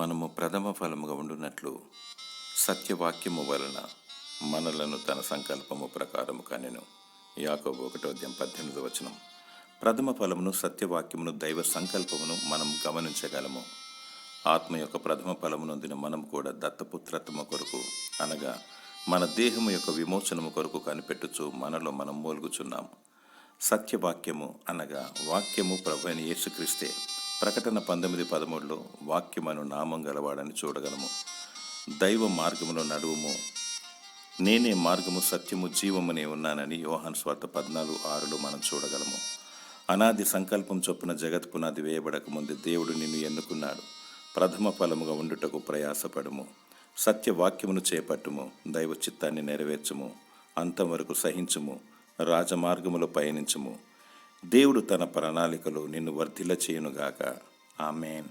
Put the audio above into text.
మనము ప్రథమ ఫలముగా ఉండునట్లు సత్యవాక్యము వలన మనలను తన సంకల్పము ప్రకారము కనెను. యాకోబు ఒకటో అధ్యాయం పద్దెనిమిది వచనం. ప్రథమ ఫలమును సత్యవాక్యమును దైవ సంకల్పమును మనం గమనించగలము. ఆత్మ యొక్క ప్రథమ ఫలమునందిన మనం కూడా దత్తపుత్రత్వము కొరకు అనగా మన దేహము యొక్క విమోచనము కొరకు కనిపెట్టుచు మనలో మనం మూలుగుచున్నాము సత్యవాక్యము అనగా వాక్యము ప్రభు అని యేసుక్రీస్తే ప్రకటన పంతొమ్మిది పదమూడులో వాక్యమను నామం గలవాడని చూడగలము. దైవ మార్గములో నడువుము. నేనే మార్గము సత్యము జీవమునే ఉన్నానని యోహాన్ స్వార్థ పద్నాలుగు ఆరులో మనం చూడగలము. అనాది సంకల్పం చొప్పున జగత్ పునాది వేయబడక ముందు దేవుడు నిన్ను ఎన్నుకున్నాడు. ప్రథమ ఫలముగా ఉండుటకు ప్రయాసపడుము. సత్యవాక్యమును చేపట్టుము. దైవ చిత్తాన్ని నెరవేర్చుము. అంతవరకు సహించము సహించుము. రాజమార్గములో పయనించుము. దేవుడు తన ప్రణాళికలో నిన్ను వర్ధిల్ల చేయునుగాక ఆమెన్.